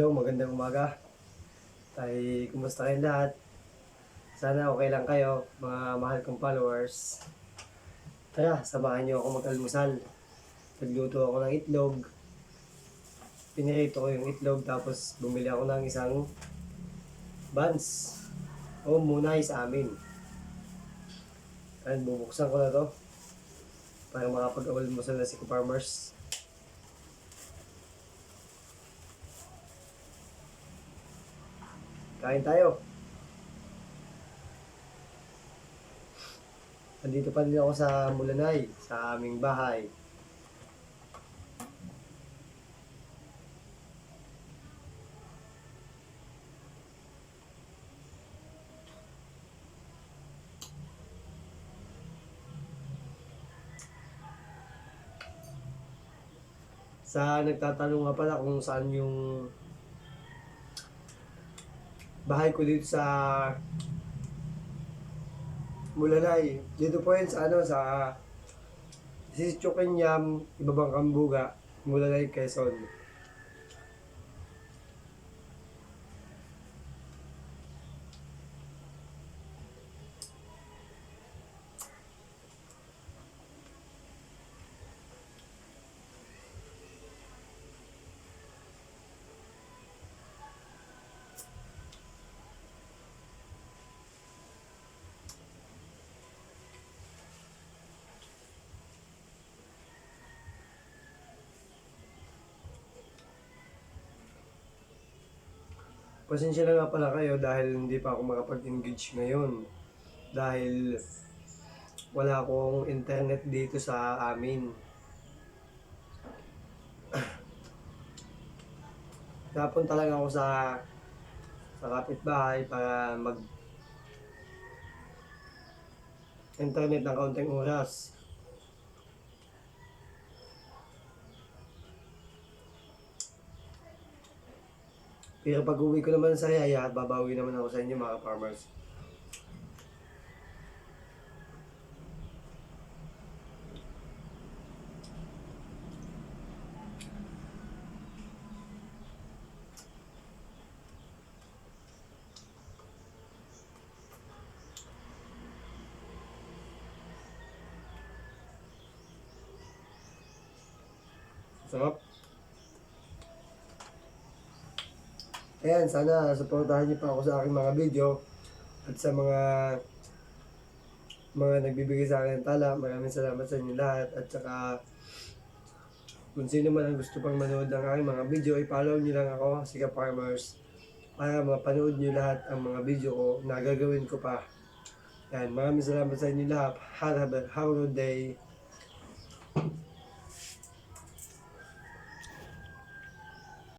Hello, magandang umaga. Tay, kumusta kayong lahat? Sana okay lang kayo, mga mahal kong followers. Tara, samahan niyo ako mag-almusal. Nagluto ako ng itlog. Pinirito ko yung itlog, tapos bumili ako ng isang buns. O munay sa amin. Ayan, bubuksan ko na to. Para makapag-almusal na si Farmers. Kain tayo. Nandito pa din ako sa Mulanay, sa aming bahay. Sa nagtatanong nga pala kung saan yung bahay ko dito sa Mulanay. Dito po yun sa ano, sa si Chukinyam, Ibabang Kambuga, Mulanay, Quezon. Pasensya na nga pala kayo dahil hindi pa ako makapag-engage ngayon. Dahil wala akong internet dito sa amin. Napunta lang ako sa sa kapitbahay para mag internet ng kaunting oras. Pero pag uwi ko naman sa Yaya, babawi naman ako sa inyo mga farmers. Sarap. Ayan, sana supportahan niyo pa ako sa aking mga video at sa mga mga nagbibigay sa akin ng tala. Maraming salamat sa inyo lahat at saka kung sino man ang gusto pang manood ng aking mga video, i-follow niyo lang ako, Sika Farmers, para mapanood niyo lahat ang mga video ko na gagawin ko pa. Yan, maraming salamat sa inyo lahat. Have a have a good day.